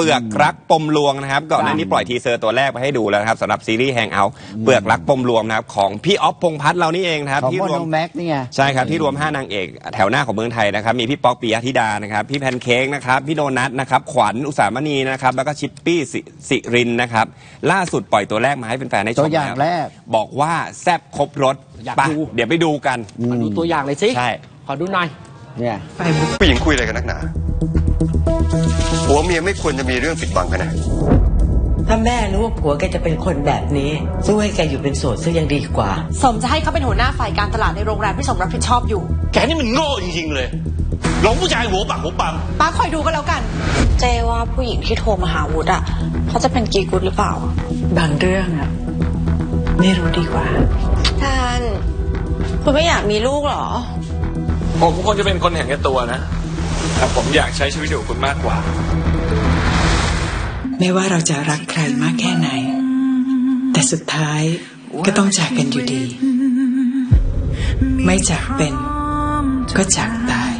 เปลือกรักปมลวงนะครับก่อนหน้านี้ปล่อยทีเซอร์ตัวแรกไปให้ดูแล้วนะครับสำหรับซีรีส์แฮงเอาท์เปลือกรักปมลวงนะครับของพี่ออฟพงษ์พัฒน์เรานี่เองนะครับของที่โมรวโนมแม็กนี่ไงใช่ครับที่รวม 5 นางเอกแถวหน้าของเมืองไทยนะครับ มีพี่ป๊อกปิยธิดานะครับ พี่แพนเค้กนะครับ พี่โดนัทนะครับ ขวัญอุสามณีนะครับ แล้วก็ชิปปี้สิสิรินนะครับ ล่าสุดปล่อยตัวแรกมาให้แฟนๆได้ชมตัวอย่างล้แรก บอกว่าแซ่บครบรสอยากไปดู เดี๋ยวไปดูกัน ขอดูตัวอย่างเลยสิ ใช่ ขอดูหน่อย เนี่ย ผู้หญิงคุยอะไรกันนักหนา ผัวเมียไม่ควรจะมีเรื่องปิดบังกันนะถ้าแม่รู้ว่าผัวแกจะเป็นคนแบบนี้สู้ให้แกอยู่เป็นโสดซะยังดีกว่า สมจะให้เขาเป็นหัวหน้าฝ่ายการตลาดในโรงแรมที่สมรับผิดชอบอยู่ แกนี่มันโง่จริงๆเลยหลงผู้ชายหัวปักหัวปั๊มป้าคอยดูก็แล้วกัน เจว่าผู้หญิงที่โทรมาหาวุฒิอะเขาจะเป็นกีกุดหรือเปล่า บางเรื่องอะไม่รู้ดีกว่าท่านคุณไม่อยากมีลูกเหรอผมคงจะเป็นคนเห็นแก่ตัวนะ แต่ผมอยากใช้ชีวิตอยู่กับคุณมากกว่า ไม่ว่าเราจะรักใครมากแค่ไหน แต่สุดท้ายก็ต้องจากกันอยู่ดี ไม่จากเป็นก็จากตาย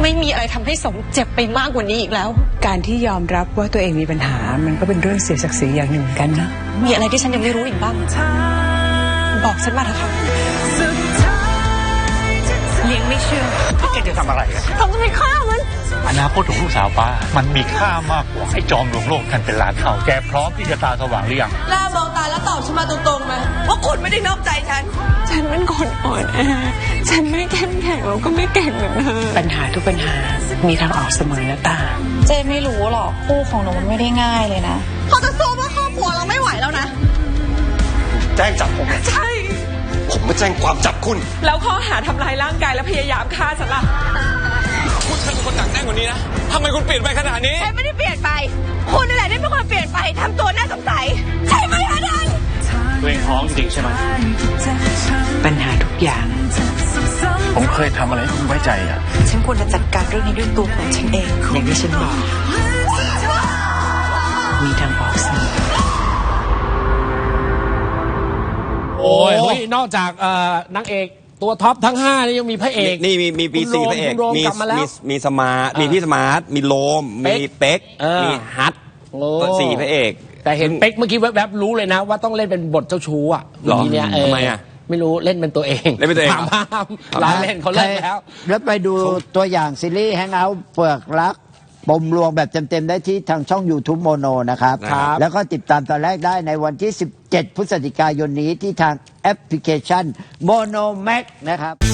ไม่มีอะไรทำให้สมเจ็บไปมากกว่านี้อีกแล้ว การที่ยอมรับว่าตัวเองมีปัญหา มันก็เป็นเรื่องเสียศักดิ์ศรีอย่างหนึ่งเหมือนกันนะ มีอะไรที่ฉันยังไม่รู้อีกบ้าง บอกฉันมาเถอะค่ะ เลี้ยงไม่เชื่อแกจะทำอะไรอะผมจะไปฆ่ามัน อนาคตของลูกสาวป้า มันมีค่ามากกว่าไอ้จอมหลวงโลกท่านเป็นล้านเท่าแกพร้อมที่จะตาสว่างหรือยังล่ามองตาแล้วตอบฉันมาตรงๆนะว่าคุณไม่ได้นอกใจฉัน ฉันเป็นคนอ่อนแอฉันไม่เข้มแข็งแล้วก็ไม่เก่งเหมือนเธอ ปัญหาทุกปัญหา มีทางออกเสมอนะตา เจไม่รู้หรอกคู่ของหนูมันไม่ได้ง่ายเลยนะ เขาจะสู้เพื่อครอบครัวเราไม่ไหวแล้วนะ แจ้งจับผม ใช่ ผมมาแจ้งความจับคุณ แล้วข้อหาทำร้ายร่างกายและพยายามฆ่าฉันล่ะคุณเป็นคนดักแน่นกว่านี้นะทำไมคุณเปลี่ยนไปขนาดนี้ ฉันไม่ได้เปลี่ยนไป คุณนี่แหละที่เป็นคนเปลี่ยนไปทำตัวน่าสงสัยใช่ไหมคะท่านตัวเองท้องจริงใช่ไหมปัญหาทุกอย่าง ผมเคยทำอะไรให้คุณไว้ใจอะ ฉันควรจะจัดการเรื่องนี้ด้วยตัวของฉันเองอย่างที่ฉันบอกมีทางออกเสมอ โอ้ยเฮ้ยนอกจากเอ่อนางเอกตัวท็อปทั้ง5นี่ยังมีพระเอก นี่มีมีปีคุณซีโรมพระเอกคุณโรมมีกลับมาแล้วมีมีสมาร์ทอ่ามีมีพี่สมาร์ทมีโลมเป๊มีกเป๊กเออมีฮัทโอ้ตัวสี่พระเอก แต่เห็นเป๊กเมื่อกี้แวบๆรู้เลยนะ ว่าต้องเล่นเป็นบทเจ้าชู้อะหรอทีเนี้ยเออทำไมอะไม่รู้เล่นเป็นตัวเองเล่นเป็นตัวเอง ถามห้ามร้านเล่นเขาเล่นแล้ว แล้วไปดูตัวอย่างซีรีส์แฮงเอาท์เปลือกรัก ปมลวงแบบเต็มๆได้ที่ทางช่อง YouTube โมโนนะครับ ครับ แล้วก็ติดตามตอนแรกได้ในวันที่ 17 พฤศจิกายนนี้ที่ทางแอปพลิเคชันโมโนแม็กนะครับ